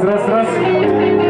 Раз, раз,